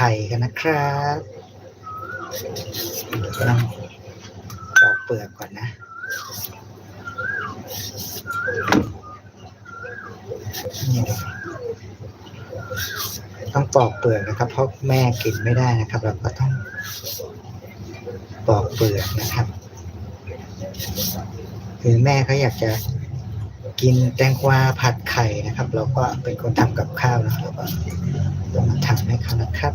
ไข่กันนะครับต้องปอกเปลือกก่อนนะนี่ต้องปอกเปลือกนะครับเพราะแม่กินไม่ได้นะครับ เราก็ต้องปอกเปลือกนะครับคือแม่เขาอยากจะ กินแตงกวาผัดไข่นะครับ เราก็เป็นคนทำกับข้าวนะเราก็ต้องมาทำให้เขานะครับ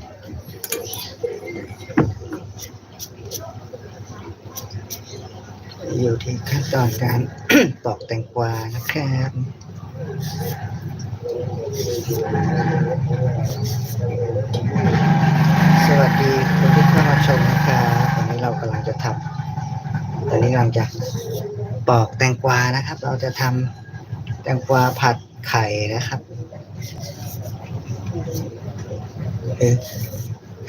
อยู่ที่ขั้นตอนการปอกแตงกวานะครับสวัสดีคนที่เข้ามาชมนะครับตอนนี้เรากำลังจะทำตอนนี้กำลังจะปอกแตงกวานะครับ เราจะทำแตงกวาผัดไข่นะครับ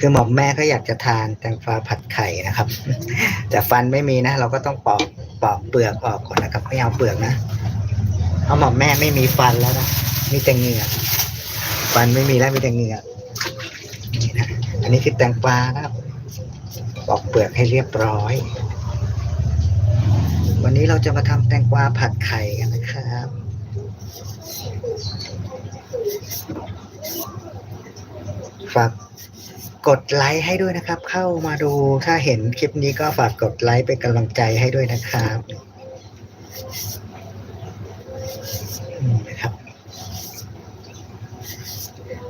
คือหมอมแม่ก็อยากจะทานแตงกวาผัดไข่นะครับ แต่ฟันไม่มีนะ เราก็ต้องปอกปอกเปลือกออกก่อนนะครับไม่เอาเปลือกนะเพราะหมอมแม่ไม่มีฟันแล้วนะมีแต่เหงือกฟันไม่มีแล้วมีแต่เหงือกนี่นะอันนี้คือแตงกวานะครับปอกเปลือกให้เรียบร้อย วันนี้เราจะมาทำแตงกวาผัดไข่กันนะครับฝาก กดไลค์ให้ด้วยนะครับ เข้ามาดูถ้าเห็นคลิปนี้ก็ฝากกดไลค์เป็นกำลังใจให้ด้วยนะครับนี่นะครับ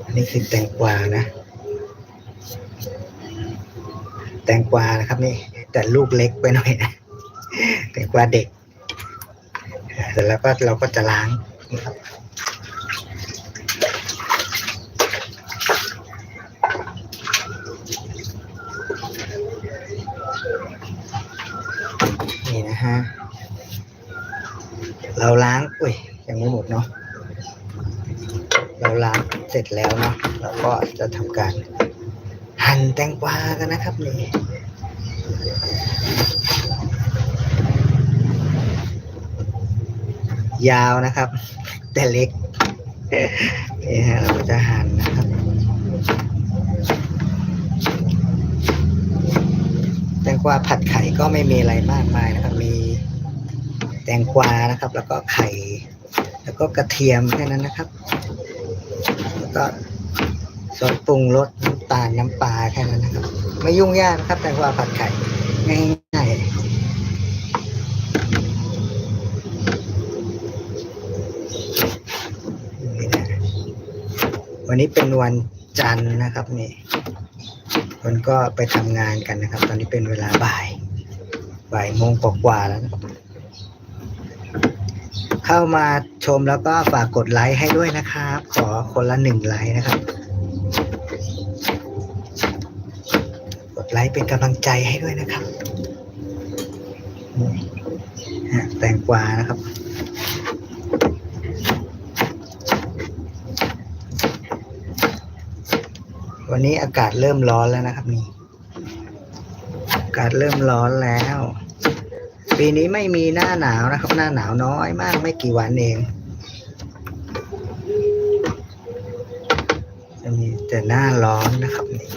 อันนี้คือแตงกวานะ แตงกวานะครับนี่ แต่ลูกเล็กไปหน่อยนะ แตงกวาเด็ก เสร็จแล้วก็เราก็จะล้างนะครับ นี่นะฮะ เราล้างอุ้ยยังไม่หมดเนาะเราล้างเสร็จแล้วเนาะเราก็จะทำการหั่นแตงกวากันนะครับนี่ยาวนะครับ แต่เล็กนี่ฮะเราจะหั่นนะครับ แตงกวาผัดไข่ก็ไม่มีอะไรมากมายนะครับ มี แตงกวานะครับ แล้วก็ไข่ แล้วก็กระเทียมแค่นั้นนะครับ แล้วก็ซอสปรุงรสน้ำตาลน้ำปลาแค่นั้นนะครับ ไม่ยุ่งยากนะครับ แตงกวาผัดไข่ง่ายๆวันนี้เป็นวันจันทร์นะครับนี่คนก็ไปทำงานกันนะครับ ตอนนี้เป็นเวลาบ่ายบ่ายโมงกว่าๆแล้วนะครับ เข้ามาชมแล้วก็ฝากกดไลค์ให้ด้วยนะครับ ขอคนละหนึ่งไลค์นะครับ กดไลค์เป็นกำลังใจให้ด้วยนะครับฮะแตงกวานะครับวันนี้อากาศเริ่มร้อนแล้วนะครับนี่ อากาศเริ่มร้อนแล้ว ปีนี้ไม่มีหน้าหนาวนะครับ หน้าหนาวน้อยมากไม่กี่วันเอง จะมีแต่หน้าร้อนนะครับนี่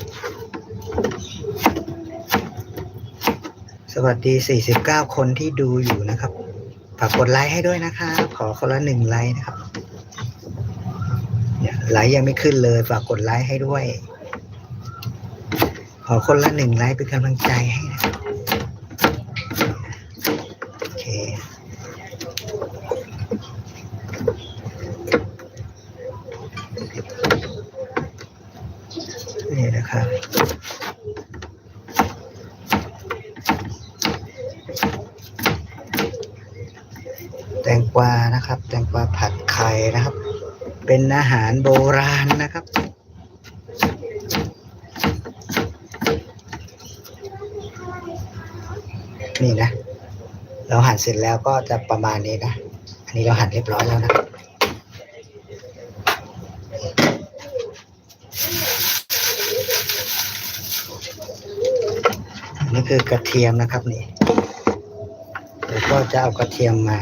สวัสดี 49 คนที่ดูอยู่นะครับ ฝากกดไลค์ให้ด้วยนะครับ ขอคนละหนึ่งไลค์นะครับเนี่ยไลค์ยังไม่ขึ้นเลย ฝากกดไลค์ให้ด้วย ขอคนละหนึ่งไลค์เป็นกำลังใจให้นะครับ โอเค แตง กวานะครับ แตงกวาผัดไข่นะครับ เป็นอาหารโบราณนะครับ นี่นะ เราหั่นเสร็จแล้วก็จะประมาณนี้นะ อันนี้เราหั่นเรียบร้อยแล้วนะครับนี่คือกระเทียมนะครับนี่เดี๋ยวก็จะเอากระเทียมมา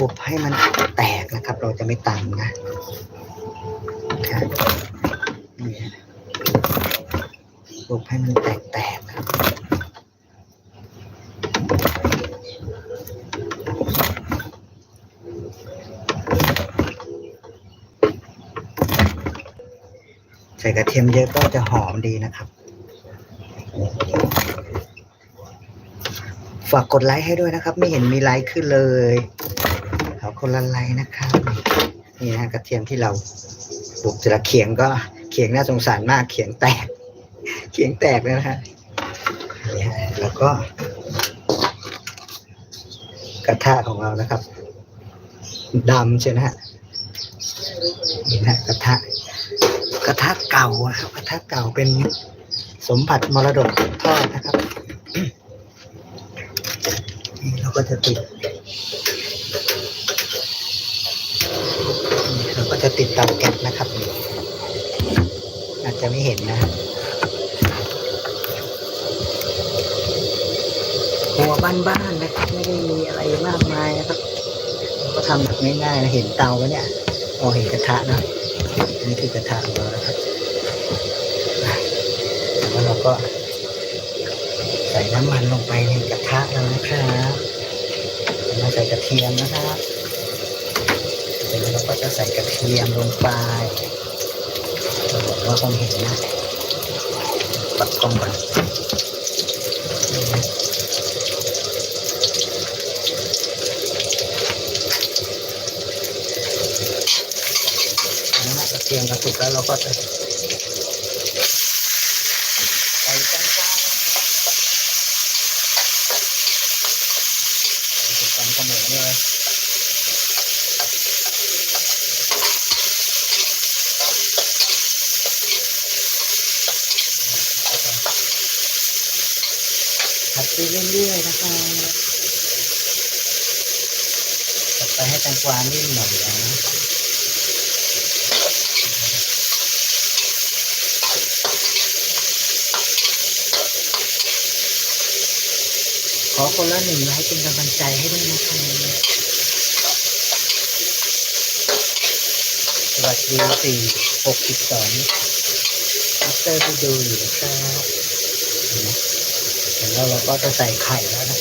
บุบๆให้มันแตกนะครับ เราจะไม่ตำนะครับนี่ฮะบุบให้มันแตกๆนะครับใส่กระเทียมเยอะก็จะหอมดีนะครับฝากกดไลค์ให้ด้วยนะครับ ไม่เห็นมีไลค์ขึ้นเลย คนละไลนะครับ นี่นะกระเทียมที่เราปลูกแต่ละเขียงก็เขียงน่าสงสารมากเขียงแตก เขียงแตกเลยนะฮะนี่ฮะแล้วก็ กระทะของเรานะครับดำใช่ไหมฮะนี่นะกระทะกระทะเก่าอะครับกระทะเก่าเป็นสมบัติมรดกตกทอดนะครับ นี่เราก็จะติดนี่เราก็ จะติดเตาแก๊สนะครับ อาจจะไม่เห็นนะครับหัวบ้านๆนะครับ ไม่ได้มีอะไรมากมายนะครับ ก็ทำแบบง่ายๆนะเห็นเตาไหมเนี่ยพอเห็นกระทะนะนนี้คือกระทะของเรานะครับแล้วเราก็ใส่น้ำมันลงไปในกระทะเรานะครับมาใส่กระเทียมนะครับเสร็จแล้วเรา ก็จะใส่กระเทียมลงไปเราบอกว่าคงเห็นนะปักกล้องไปกระเทียมกระปุกแล้วเราก็จะใส่แตงกวาใส่กันกระหมูเลย ผัด ไปเรื่อยๆนะคะผัดไปให้แตงกวานิ่มหน่อยนะขอคนละหนึ่งไลค์เป็นกำลังใจให้ด้วยนะคะสวัสดีสี่หกสิบสองมิสเตอร์ที่ดูอยู่ะครับเห็นไหม เสร็จ แล้วเราก็จะใส่ไข่แล้วนะ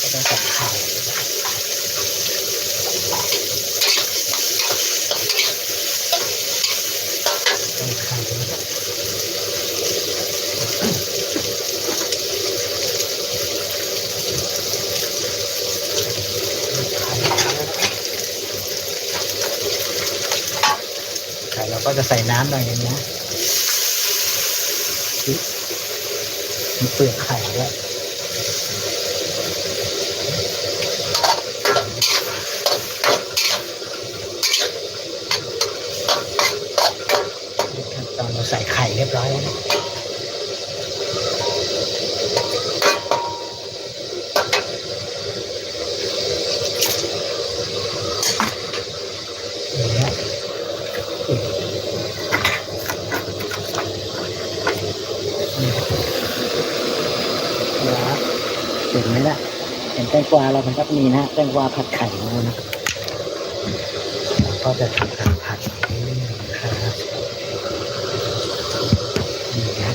ก็จะใส่ไข่ใส่ไข่ไข่เราก็จะ ใส่น้ำหน่อยนึงนะมีเปลือกไข่ด้วยขั้นตอนเราใส่ไข่เรียบร้อยแล้วนะอย่างเงี้ย ครับ เห็นไหมล่ะเห็นแตงกวาเรามันก็มีนะแตงกวาผัดไข่ของเรานะก็จะทำการผัดเรื่อยๆนะครับนี่นะ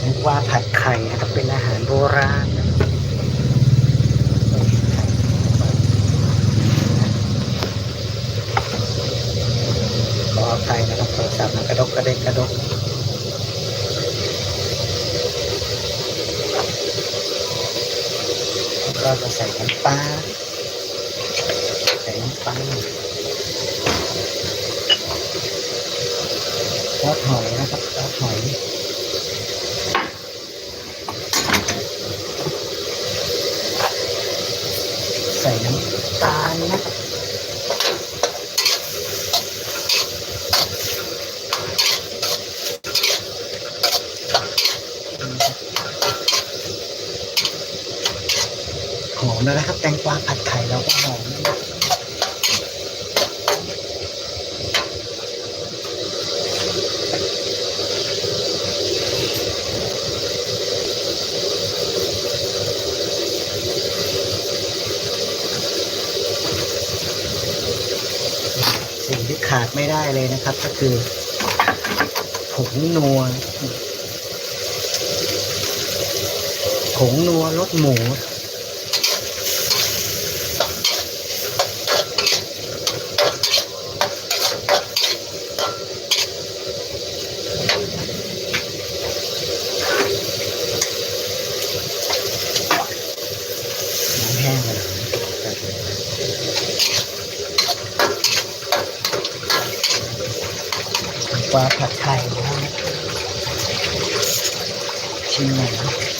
แตงกวาผัดไข่นะครับเป็นอาหารโบราณนะขออภัยนะครับโทรศัพท์มันกระดกกระเด็นกระดก ก็จะใส่น้ำปลาใส่น้ำปลาซอสหอยนะครับซอสหอย ใส่น้ำตาลนะครับหอมแล้วนะครับ แตงกวาผัดไข่เราก็หอมนะครับสิ่งที่ ขาดไม่ได้เลยนะครับ ก็คือผงนัวผงนัวรสหมู น้ำแห้งเลย ว่าผัดไทยนะครับชิมหน่อยนะ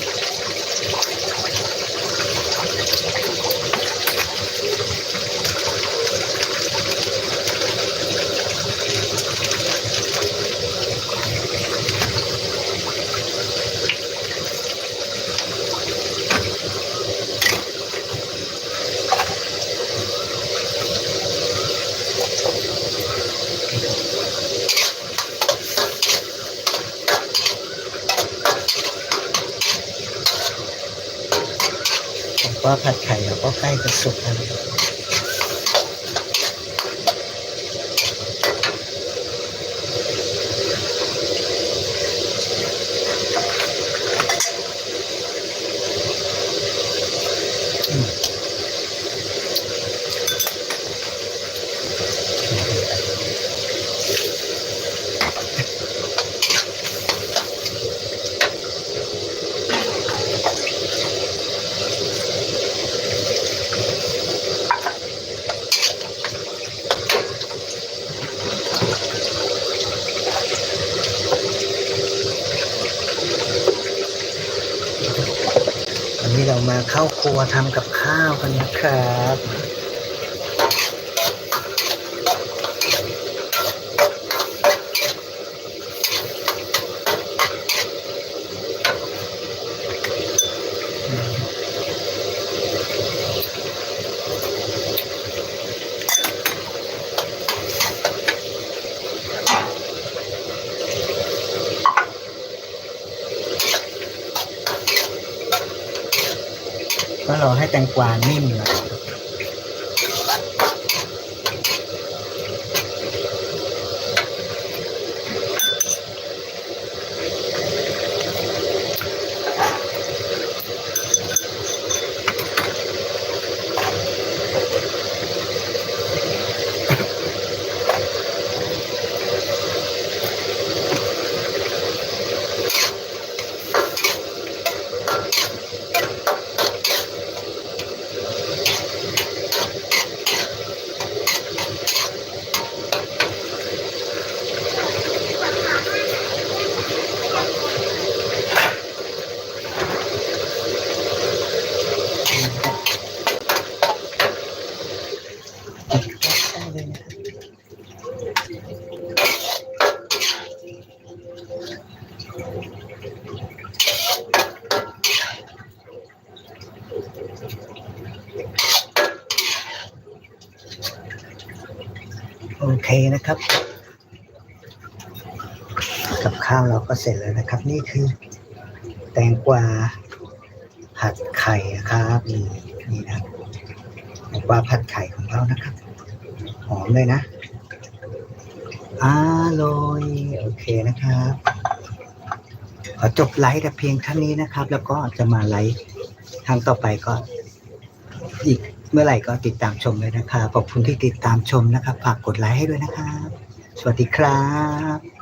ผมว่าผัดไข่เรา ก็ใกล้จะสุกแล้ว เข้าครัวทำกับข้าวกันนะครับ ก็ รอให้แตงกวานิ่มหน่อยได้เลยนะครับโอเคนะครับ กับข้าว เสร็จแล้วนะครับ นี่คือ แตงกวาผัดไข่นะครับนี่นี่นะแตงกวาผัดไข่ของเรานะครับ หอมเลยนะอร่อยโอเคนะครับ ขอจบไลฟ์แต่เพียงเท่านี้นะครับ แล้วก็จะมาไลฟ์ครั้งต่อไปก็อีกเมื่อไหร่ก็ติดตามชมเลยนะครับขอบคุณที่ติดตามชมนะครับ ฝากกดไลค์ให้ด้วยนะครับ สวัสดีครับ